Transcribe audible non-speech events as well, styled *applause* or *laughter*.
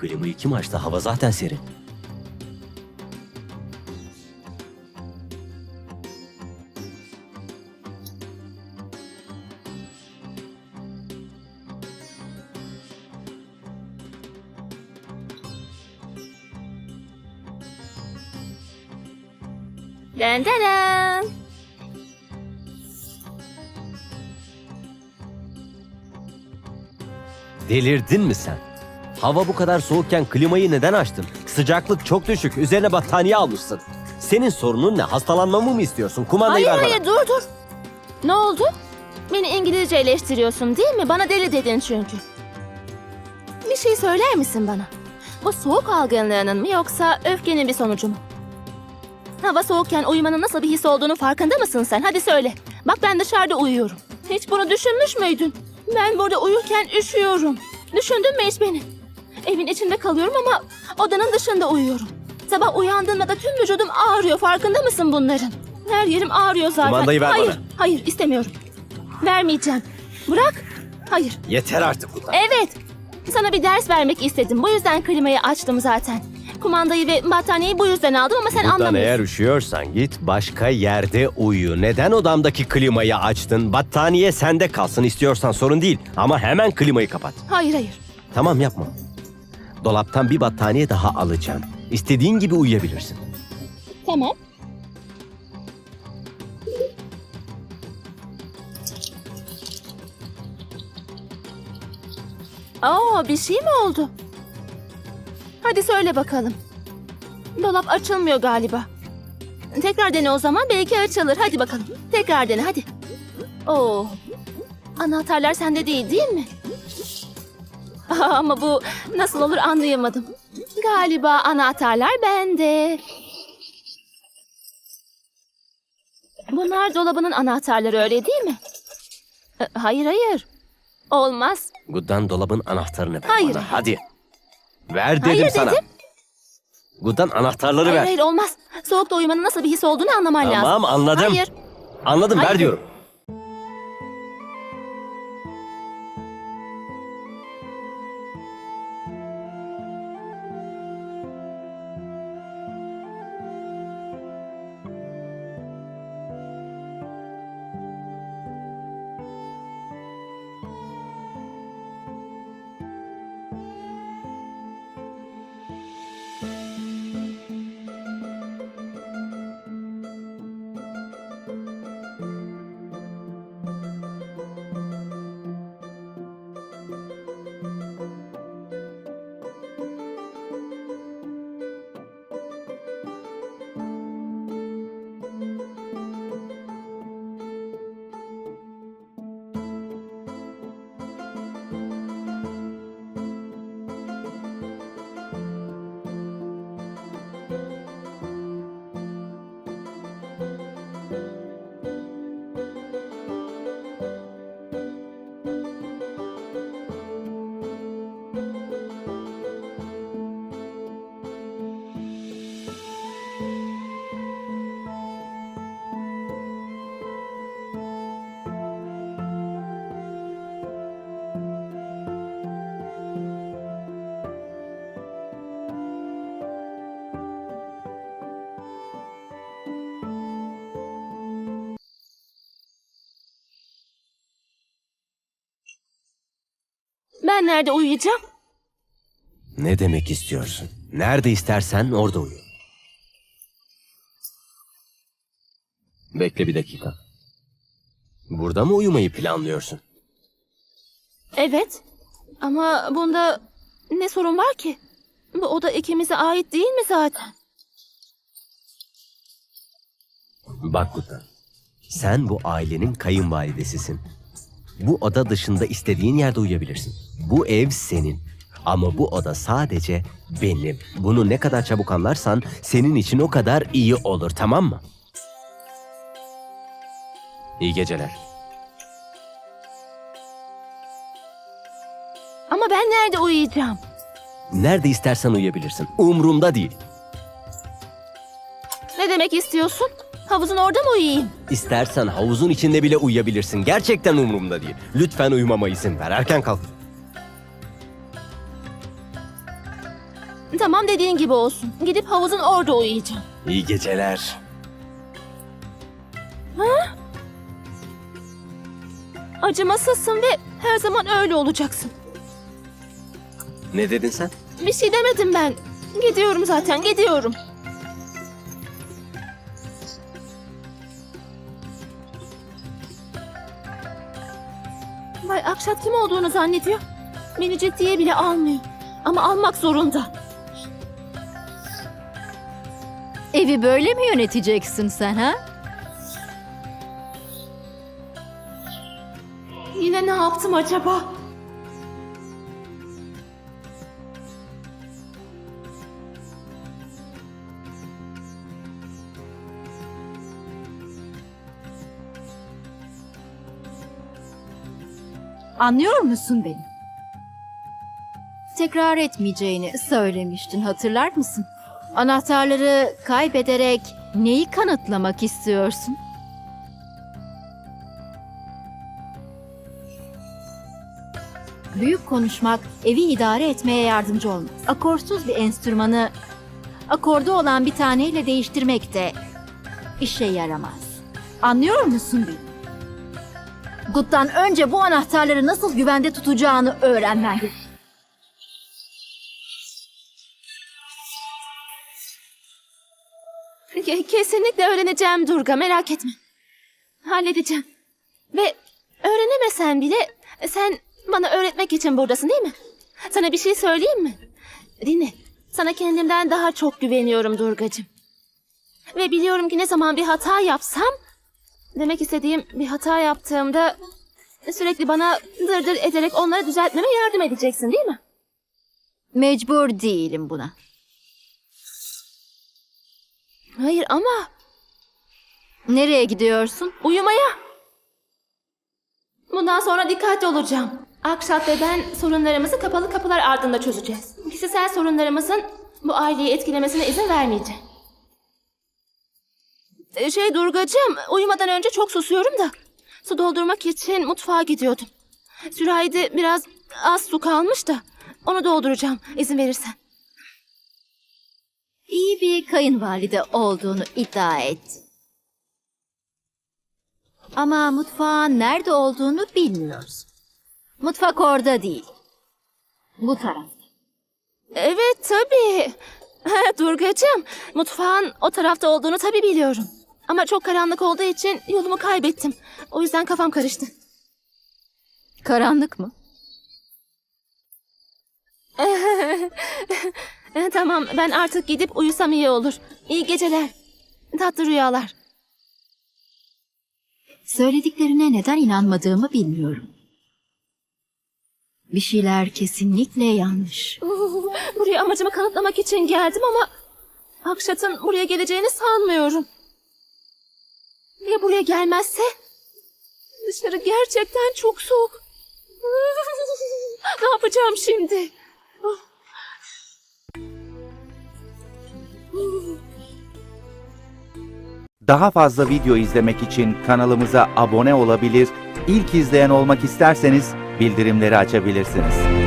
Klimayı kim açtı? Hava zaten serin. Delirdin mi sen? Hava bu kadar soğukken klimayı neden açtın? Sıcaklık çok düşük. Üzerine battaniye almışsın. Senin sorunun ne? Hastalanmamı mı istiyorsun? Kumandayı Hayır ver bana. hayır dur dur. Ne oldu? Beni İngilizce eleştiriyorsun değil mi? Bana deli dedin çünkü. Bir şey söyler misin bana? Bu soğuk algınlığının mı yoksa öfkenin bir sonucu mu? Hava soğukken uyumanın nasıl bir his olduğunu farkında mısın sen? Hadi söyle. Bak ben dışarıda uyuyorum. Hiç bunu düşünmüş müydün? Ben burada uyurken üşüyorum. Düşündün mü hiç beni? Evin içinde kalıyorum ama odanın dışında uyuyorum. Sabah uyandığımda da tüm vücudum ağrıyor. Farkında mısın bunların? Her yerim ağrıyor zaten. Kumandayı ver hayır, bana. Hayır istemiyorum. Vermeyeceğim. Bırak. Hayır. Yeter artık Ulan. Evet. Sana bir ders vermek istedim. Bu yüzden klimayı açtım zaten. Kumandayı ve battaniyeyi bu yüzden aldım ama sen Buradan anlamıyorsun. eğer üşüyorsan git başka yerde uyu. Neden odamdaki klimayı açtın? Battaniye sende kalsın istiyorsan sorun değil. Ama hemen klimayı kapat. Hayır hayır. Tamam yapma. Dolaptan bir battaniye daha alacağım. İstediğin gibi uyuyabilirsin. Tamam. Aa bir şey mi oldu? Hadi söyle bakalım. Dolap açılmıyor galiba. Tekrar dene o zaman belki açılır. Hadi bakalım. Tekrar dene hadi. Oo. Anahtarlar sende değil değil mi? *laughs* Ama bu nasıl olur anlayamadım. Galiba anahtarlar bende. Bunlar dolabının anahtarları öyle değil mi? E, Hayır hayır. Olmaz. Guddan dolabın anahtarını ver Hayır. bana. Hadi. Ver dedim Hayır sana. dedim. Guddan anahtarları Hayır ver. hayır olmaz. Soğukta uyumanın nasıl bir his olduğunu anlaman lazım. Tamam anladım. Hayır. Anladım ver Hayır. diyorum. Ben nerede uyuyacağım? Ne demek istiyorsun? Nerede istersen orada uyu. Bekle bir dakika. Burada mı uyumayı planlıyorsun? Evet. Ama bunda ne sorun var ki? Bu oda ikimize ait değil mi zaten? Bak Guddan. Sen bu ailenin kayınvalidesisin. Bu oda dışında istediğin yerde uyuyabilirsin. Bu ev senin. Ama bu oda sadece benim. Bunu ne kadar çabuk anlarsan senin için o kadar iyi olur tamam mı? İyi geceler. Ama ben nerede uyuyacağım? Nerede istersen uyuyabilirsin. Umrumda değil. Ne demek istiyorsun? Havuzun orada mı uyuyayım? İstersen havuzun içinde bile uyuyabilirsin. Gerçekten umurumda değil. Lütfen uyumama izin ver. Erken kalk. Tamam dediğin gibi olsun. Gidip havuzun orada uyuyacağım. İyi geceler. Acımasızsın ve her zaman öyle olacaksın. Ne dedin sen? Bir şey demedim ben. Gidiyorum zaten, gidiyorum. Bay Akşat kim olduğunu zannediyor. Beni ciddiye bile almıyor. Ama almak zorunda. Evi böyle mi yöneteceksin sen ha? Yine ne yaptım acaba? Anlıyor musun beni? Tekrar etmeyeceğini söylemiştin hatırlar mısın? Anahtarları kaybederek neyi kanıtlamak istiyorsun? Büyük konuşmak evi idare etmeye yardımcı olmaz. Akorsuz bir enstrümanı akordu olan bir taneyle değiştirmek de işe yaramaz. Anlıyor musun beni? Gut'tan önce bu anahtarları nasıl güvende tutacağını öğrenmen Kesinlikle öğreneceğim Durga, merak etme. Halledeceğim. Ve öğrenemesen bile sen bana öğretmek için buradasın değil mi? Sana bir şey söyleyeyim mi? Dinle. Sana kendimden daha çok güveniyorum Durgacığım. Ve biliyorum ki ne zaman bir hata yapsam, demek istediğim bir hata yaptığımda sürekli bana dırdır ederek onları düzeltmeme yardım edeceksin değil mi? Mecbur değilim buna. Hayır ama Nereye gidiyorsun? Uyumaya. Bundan sonra dikkatli olacağım. Akşat ve ben sorunlarımızı kapalı kapılar ardında çözeceğiz. Kişisel sorunlarımızın bu aileyi etkilemesine izin vermeyeceğim. Ee, Şey Durgacığım, uyumadan önce çok susuyorum da. Su doldurmak için mutfağa gidiyordum. Sürahide biraz az su kalmış da onu dolduracağım izin verirsen. İyi bir kayınvalide olduğunu iddia et. Ama mutfağın nerede olduğunu bilmiyorsun. Mutfak orada değil. Bu taraf. Evet tabii. *laughs* Durgacığım, mutfağın o tarafta olduğunu tabii biliyorum. Ama çok karanlık olduğu için yolumu kaybettim. O yüzden kafam karıştı. Karanlık mı? *laughs* Tamam, ben artık gidip uyusam iyi olur. İyi geceler. Tatlı rüyalar. Söylediklerine neden inanmadığımı bilmiyorum. Bir şeyler kesinlikle yanlış. Buraya amacımı kanıtlamak için geldim ama... Akşat'ın buraya geleceğini sanmıyorum. Ya buraya gelmezse? Dışarı gerçekten çok soğuk. ne yapacağım şimdi? Daha fazla video izlemek için kanalımıza abone olabilir, ilk izleyen olmak isterseniz bildirimleri açabilirsiniz.